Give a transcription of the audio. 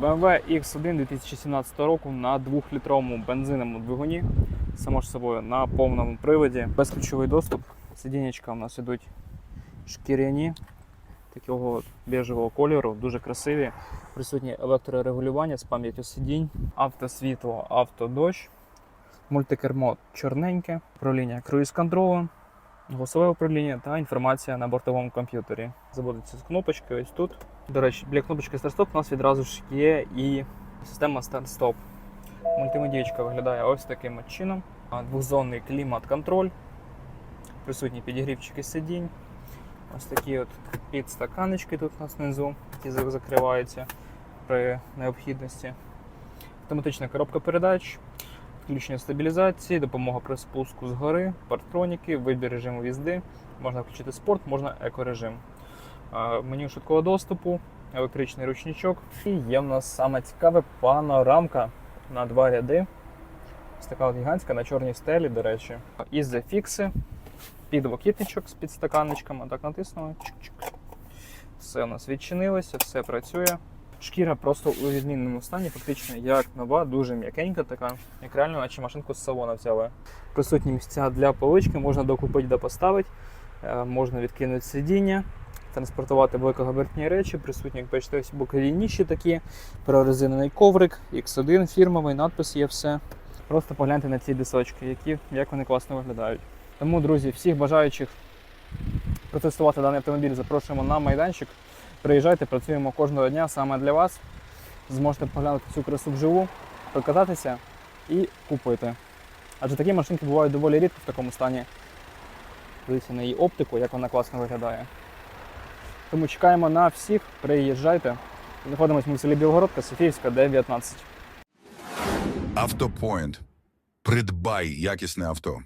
BMW X1 2017 року на 2-літровому бензиновому двигуні, само ж собою на повному приводі, безключовий доступ. Сидіннячка у нас ідуть шкіряні такого от бежевого кольору, дуже красиві. Присутні електрорегулювання з пам'яттю сидінь, автосвітло, автодощ, мультикермо чорненьке, управління круїз-контролем, голосове управління та інформація на бортовому комп'ютері. Заводиться з кнопочки ось тут. До речі, для кнопочки старт-стоп у нас відразу ж є і система старт-стоп. Мультимедієчка виглядає ось таким чином. Двохзонний клімат-контроль, присутні підігрівчики сидінь. Ось такі от підстаканечки тут у нас внизу, які закриваються при необхідності. Автоматична коробка передач, включення стабілізації, допомога при спуску з гори, парктроніки, вибір режиму їзди. Можна включити спорт, можна екорежим. Меню швидкого доступу, електричний ручничок. І є в нас саме цікаве панорамка на два ряди. Ось така от гігантська на чорній стелі, до речі. Ізофікси, підлокітничок з підстаканничками. Так натиснули. Все у нас відчинилося, все працює. Шкіра просто у відмінному стані, фактично як нова, дуже м'якенька така, як реально, наче машинку з салона взяли. Присутні місця для полички, можна докупити, допоставити, е, можна відкинути сидіння, транспортувати великогабаритні речі, присутні, як бачите, ось бокові ніші такі, прорезинений коврик, X1 фірмовий, надпис є все. Просто погляньте на ці дисочки, які, як вони класно виглядають. Тому, друзі, всіх бажаючих протестувати даний автомобіль запрошуємо на майданчик. Приїжджайте, працюємо кожного дня саме для вас. Зможете поглянути цю красу вживу, прокататися і купити. Адже такі машинки бувають доволі рідко в такому стані. Дивіться на її оптику, як вона класно виглядає. Тому чекаємо на всіх, приїжджайте. Знаходимося ми в селі Білгородка, Софіївська, Д19. Автопоінт. Придбай якісне авто.